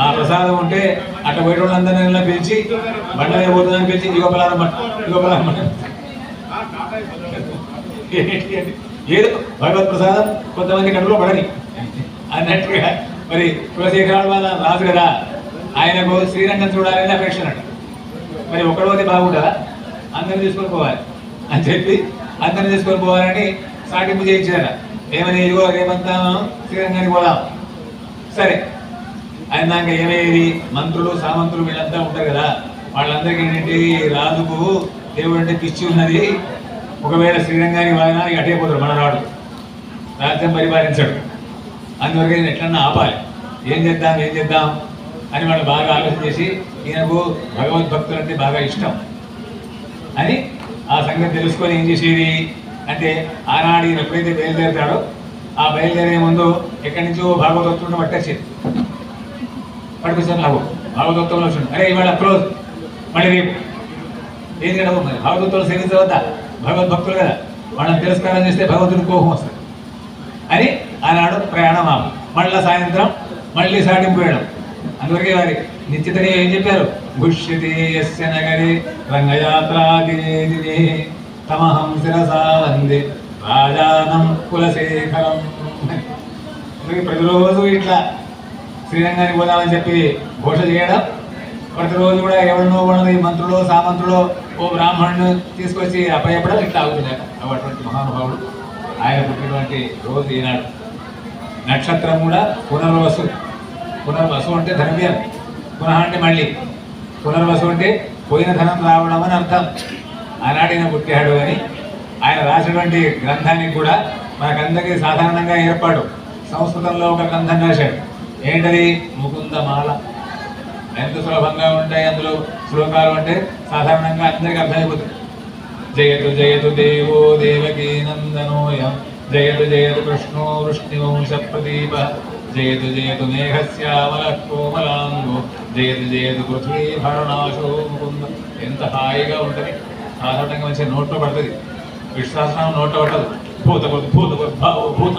ఆ ప్రసాదం ఉంటే అట్లా బయట వాళ్ళందరినీ పిలిచి బండ పోతుందని పిలిచి ఇగో పలారం ఇగో పలారం ఏదో భగవత్ ప్రసాదం కొంతమంది కడుపులో పడని. అన్నట్టుగా మరి కులశేఖరాల వాళ్ళ రాదు కదా ఆయనకు శ్రీరంగం చూడాలని అపేక్ష మరి ఒకడోది బాగుండదా? అందరిని తీసుకొని పోవాలి. అని చెప్పి అందరిని తీసుకొని పోవాలని సాటింపు చేయించార. ఏమని ఇదిగో రేపంతా మనం శ్రీరంగానికి పోదాం. సరే. ఆయన దాకా ఏమయ్యేది? మంత్రులు సామంతులు వీళ్ళంతా ఉంటారు కదా. వాళ్ళందరికీ ఏంటంటే రాజుకు దేవుడు అంటే పిచ్చి ఉన్నది. ఒకవేళ శ్రీరంగానికి వాయినా ఇక అటే పోతాడు మన రాడు. రాజ్యం పరిపాలించడు. అందువరకు ఎట్లన్నా ఆపాలి. ఏం చేద్దాం ఏం చేద్దాం అని వాళ్ళు బాగా ఆలోచన చేసి ఈయనకు భగవద్భక్తులు అంటే బాగా ఇష్టం. అని ఆ సంగతి తెలుసుకొని ఏం చేసేది? అంటే ఆనాడు ఈయన ఎప్పుడైతే బయలుదేరుతాడో ఆ బయలుదేరే ముందు ఎక్కడి నుంచో భాగవతత్వం పట్టేసేది పట్టుకొచ్చాను లాభం భాగవతంలో వచ్చింది అరే ఇవాళ క్లోజ్. మళ్ళీ రేపు. ఏం కదా మరి? భాగవతంలో సేవించవద్దా భగవద్భక్తులు కదా. వాళ్ళని తిరస్కారం చేస్తే భగవంతుడికి కోపం వస్తుంది. అని ఆనాడు ప్రయాణం ఆపు. మళ్ళీ సాయంత్రం మళ్ళీ సాటింపు వేయడం. అందువరకే వారి నిశ్చితనే ఏం చెప్పారు? భుష్యతే యస్య నగరే రంగయాత్రాదినే తమహం శిరసా వందే రాజానం కులశేఖరం. అందుకే ప్రతిరోజు ఇట్లా శ్రీరంగానికి పోదామని చెప్పి ఘోష చేయడం. ప్రతిరోజు కూడా ఎవరినో వాళ్ళని మంత్రులు సామంతులు ఓ బ్రాహ్మణుని తీసుకొచ్చి అప్పయ్యపడం ఇట్లా అవుతున్నాయి అటువంటి మహానుభావుడు ఆయన పుట్టినటువంటి రోజు ఈనాడు. నక్షత్రం కూడా పునర్వసు. పునర్వసు అంటే ధనవ్యం పునః అంటే మళ్ళీ. పునర్వసు అంటే పోయిన ధనం రావడం అని అర్థం. ఆనాడైన పుట్టాడు అని ఆయన రాసినటువంటి గ్రంథానికి కూడా మనకందరికీ సాధారణంగా ఏర్పాటు. సంస్కృతంలో ఒక గ్రంథం రాశాడు. ఏంటది ముకుందమాల ఎంత సులభంగా ఉంటాయి అందులో శ్లోకాలు అంటే సాధారణంగా అందరికీ అర్థమైపోతుంది జయతు జయతు దేవో దేవకీ నందనోయం జయతు జయతు కృష్ణో వృష్ణివంశ ప్రదీప జయతు జయతు మేఘశ్యామల కోమలాంగు జయతు జయతు పృథ్వీ భరణాశో ముకుంద ఎంత హాయిగా ఉంటుంది సాధారణంగా మంచిగా నోట్లో పడుతుంది విశ్వాసం నోట్లో పడదు భూత భూత భావ భూత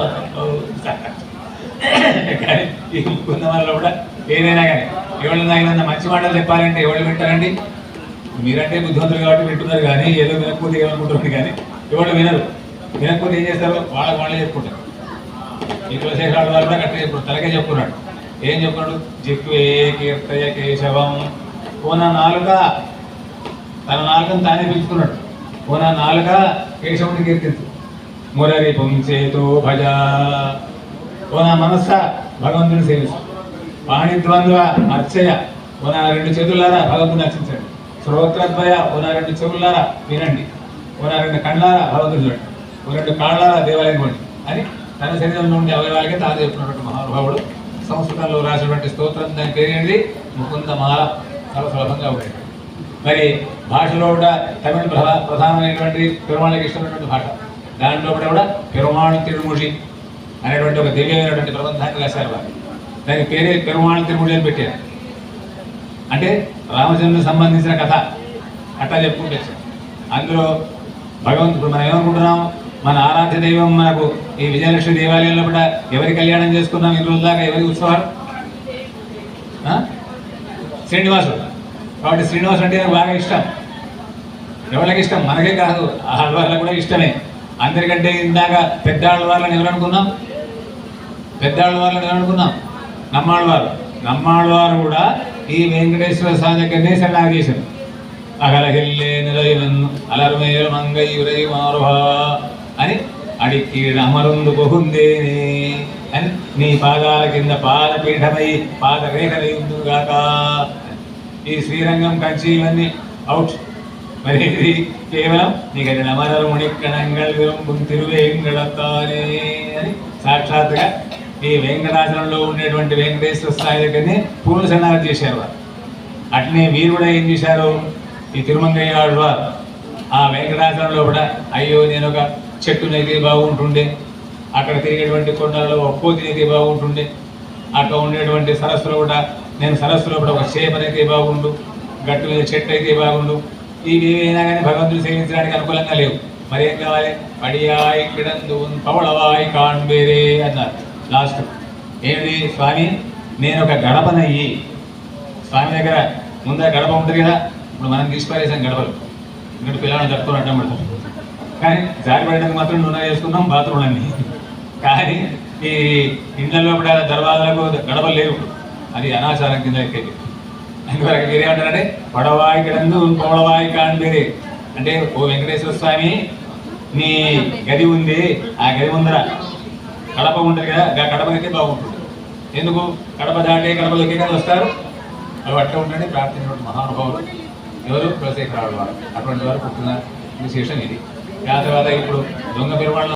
కానీ ఈ ముకుంద కూడా ఏదైనా కానీ ఎవరు నాయన మంచి మాటలు చెప్పాలంటే ఎవరు వింటారండి? మీరంటే బుద్ధిమంతులు కాబట్టి వింటున్నారు కానీ ఏదో వినకపోతే ఏమనుకుంటున్నారు కానీ ఎవరు వినరు. వినకపోతే ఏం చేస్తారు? వాళ్ళకి వాళ్ళే చెప్పుకుంటారు. ఈ కులశేఖరాల వారు కూడా కరెక్ట్గా చెప్పుడు తలకే చెప్పుకున్నాడు. ఏం చెప్పుకున్నాడు? జిక్వే కీర్తయ కేశవం. పోనా నాలుక? తన నాలుకను తానే పిలుచుకున్నాడు. ఓన నాలుక? కేశవుని కీర్తించు. మురరి పుంచేతో భజ. ఓ నా మనస్స? భగవంతుని సేవిస్తు పాణిద్వంద్వ అర్చయ. ఓ నా రెండు చేతులారా భగవంతుని అర్చించండి. శ్రోత్రద్వయ ఓ నా రెండు చెవులారా వినండి. ఓ నా రెండు కళ్ళారా? భగవంతుని చూడండి. ఓ రెండు కాళ్ళారా? దేవాలయం కొండి అని తన శరీరంలో నుండి అవయవాలకే తాను చెప్తున్నటువంటి మహానుభావుడు సంస్కృతంలో రాసినటువంటి స్తోత్రం దాని పేరు ముకుంద ముకుందమాల చాలా సులభంగా ఉండేది మరి భాషలో కూడా తమిళ ప్రధానమైనటువంటి పెరుమాళకి ఇష్టమైనటువంటి భాష. దాంట్లో కూడా కూడా పెరుమాళ్ అనేటువంటి ఒక దివ్యమైనటువంటి ప్రబంధాన్ని రాశారు వారు దానికి పేరే పెరుమాళ్ తిరుమూడి అని పెట్టారు. అంటే రామచంద్రుడికి సంబంధించిన కథ అట్లా చెప్పుకుంటే అందులో భగవంతుడు మనం ఏమనుకుంటున్నాం? మన ఆరాధ్య దైవం మనకు ఈ విజయలక్ష్మి దేవాలయంలో కూడా ఎవరి కళ్యాణం చేసుకున్నాం? ఈ రోజు దాకా ఎవరి ఉత్సవాలు? ఆ? శ్రీనివాసుడు. కాబట్టి శ్రీనివాసుడు అంటే నాకు బాగా ఇష్టం. ఎవరికి ఇష్టం? మనకే కాదు. ఆడవాళ్ళకి కూడా ఇష్టమే. అందరికంటే ఇందాక పెద్ద ఆడవాళ్ళని ఎవరనుకున్నాం అనుకున్నాం అనుకున్నాం. నమ్మాళ్ళవారు. నమ్మాళ్ళవారు కూడా ఈ వెంకటేశ్వర స్వామి దగ్గరనే శరణాగతి చేశారు అగలగిల్లే నిలయనన్ను అలర్మేలు మంగై మారుహా అని అడిక్కీడ అమరుందు బహుందేనే అని నీ పాదాల కింద పాదపీఠమై పాదరేఖలైందుగాక ఈ శ్రీరంగం కంచి ఇవన్నీ అవుట్. మరి ఇది కేవలం నీకది నమరరు ముణిక్కణంగల్ విరుంబుం తిరువేంకటత్తానే అని సాక్షాత్తుగా ఈ వెంకటాచలంలో ఉండేటువంటి వెంకటేశ్వర స్థాయి దగ్గరనే పూర్ణ శరణాగతి చేశారు వారు. అట్లనే వీరు కూడా ఏం చేశారు? ఈ తిరుమంగయ్య వారు ఆ వెంకటాచలంలో కూడా అయ్యో నేను ఒక చెట్టునైతే బాగుంటుండే. అక్కడ తిరిగేటువంటి కొండలలో ఒక కోతినైతే బాగుంటుండే. అక్కడ ఉండేటువంటి సరస్సులో కూడా నేను సరస్సులో కూడా ఒక చేపనైతే బాగుండు గట్టు మీద చెట్టు అయితే బాగుండు. ఇవి ఏమైనా కానీ భగవంతుడు సేవించడానికి అనుకూలంగా లేవు. మరి ఏం కావాలి? పడియాయి కిడందు పవళవాయి కాన్బేరే అన్నారు. లాస్ట్. ఏమిటి స్వామి నేను ఒక గడపనయ్యి. స్వామి దగ్గర ముందర గడప ఉంటుంది కదా ఇప్పుడు మనం తీసుకురేసాం గడపలు. ఇక్కడ పిల్లలను జరుపుకొని అడ్డం పెడతాం కానీ జారి పడడానికి మాత్రం నూనె చేసుకున్నాం బాత్రూమ్లన్నీ కానీ ఈ ఇండ్లలో కూడా దర్వాజలకు గడపలు లేవు అది అనాచారం కింద ఎక్కేది. అందువల్ల మీరేమంటారంటే పడవాయి కిడందు పొడవాయి కాండిరే. అంటే ఓ వెంకటేశ్వర స్వామి నీ గది ఉంది ఆ గది ముందర కడప ఉంటుంది కదా కడపకైతే బాగుంటుంది. ఎందుకు? కడప దాటే కడపలోకి కదా వస్తారు? అవి అట్లా ఉండండి ప్రార్థించినటువంటి మహానుభావులు. ఎవరు? కులశేఖరాడు వారు అటువంటి వారు పుట్టిన విశేషం ఇది. ఆ తర్వాత ఇప్పుడు దొంగ పెరుమాళ్ళ